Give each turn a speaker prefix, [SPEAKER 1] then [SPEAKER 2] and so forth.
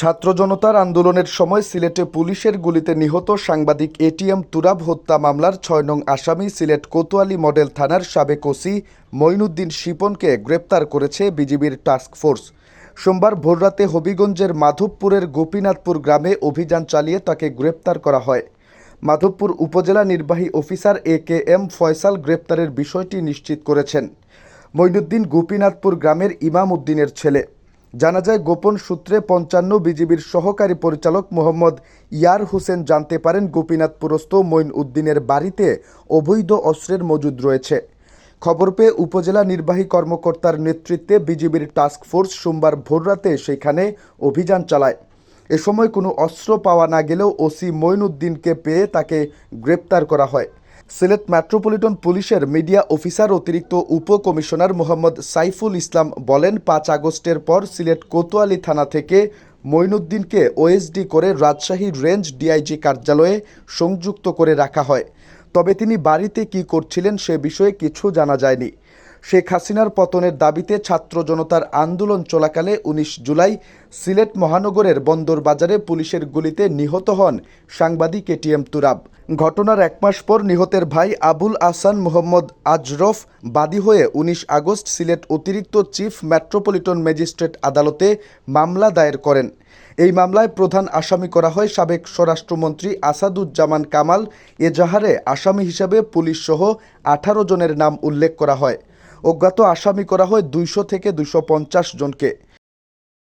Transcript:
[SPEAKER 1] ছাত্র জনতার আন্দোলনের সময় সিলেটে পুলিশের গুলিতে নিহত সাংবাদিক এটিএম তুরাব হত্যা মামলার ছয় নং আসামি সিলেট কোতোয়ালি মডেল থানার সাবেক ওসি মঈনুদ্দিন শিপনকে গ্রেপ্তার করেছে বিজিবির টাস্ক ফোর্স। সোমবার ভোররাতে হবিগঞ্জের মাধবপুরের গোপীনাথপুর গ্রামে অভিযান চালিয়ে তাকে গ্রেপ্তার করা হয়। মাধবপুর উপজেলা নির্বাহী officer A K M Faisal গ্রেপ্তারের বিষয়টি নিশ্চিত করেছেন। মঈনুদ্দিন গোপীনাথপুর গ্রামের ইমাম উদ্দিনের ছেলে। জানা যায়, গোপন সূত্রে পঞ্চান্ন বিজিবির সহকারী পরিচালক মোহাম্মদ ইয়ার হোসেন জানতে পারেন গোপীনাথপুরস্থ মঈন উদ্দিনের বাড়িতে অবৈধ অস্ত্রের মজুদ রয়েছে। খবর পেয়ে উপজেলা নির্বাহী কর্মকর্তার নেতৃত্বে বিজিবির টাস্ক ফোর্স সোমবার ভোররাতে সেখানে অভিযান চালায়। এ সময় কোনো অস্ত্র পাওয়া না গেলেও ওসি মঈন উদ্দিনকে পেয়ে তাকে গ্রেপ্তার করা হয়। সিলেট মেট্রোপলিটন পুলিশের মিডিয়া অফিসার অতিরিক্ত উপকমিশনার মোহাম্মদ সাইফুল ইসলাম বলেন, পাঁচ আগস্টের পর সিলেট কোতোয়ালি থানা থেকে মইনুদ্দিনকে ওএসডি করে রাজশাহী রেঞ্জ ডিআইজি কার্যালয়ে সংযুক্ত করে রাখা হয়। তবে তিনি বাড়িতে কি করছিলেন সে বিষয়ে কিছু জানা যায়নি। শেখ হাসিনার পতনের দাবিতে ছাত্র জনতার আন্দোলন চলাকালে উনিশ জুলাই সিলেট মহানগরের বন্দর বাজারে পুলিশের গুলিতে নিহত হন সাংবাদিক এটিএম তুরাব। ঘটনার এক মাস পর নিহতের ভাই আবুল আহসান মোহাম্মদ আজরফ বাদী হয়ে উনিশ আগস্ট সিলেট অতিরিক্ত চিফ মেট্রোপলিটন ম্যাজিস্ট্রেট আদালতে মামলা দায়ের করেন। এই মামলায় প্রধান আসামি করা হয় সাবেক স্বরাষ্ট্রমন্ত্রী আসাদুজ্জামান কামাল এজাহারে আসামি হিসাবে পুলিশ সহ আঠারো জনের নাম উল্লেখ করা হয়। অজ্ঞাত আসামি করা হয় দুইশো থেকে পঞ্চাশ জনকে।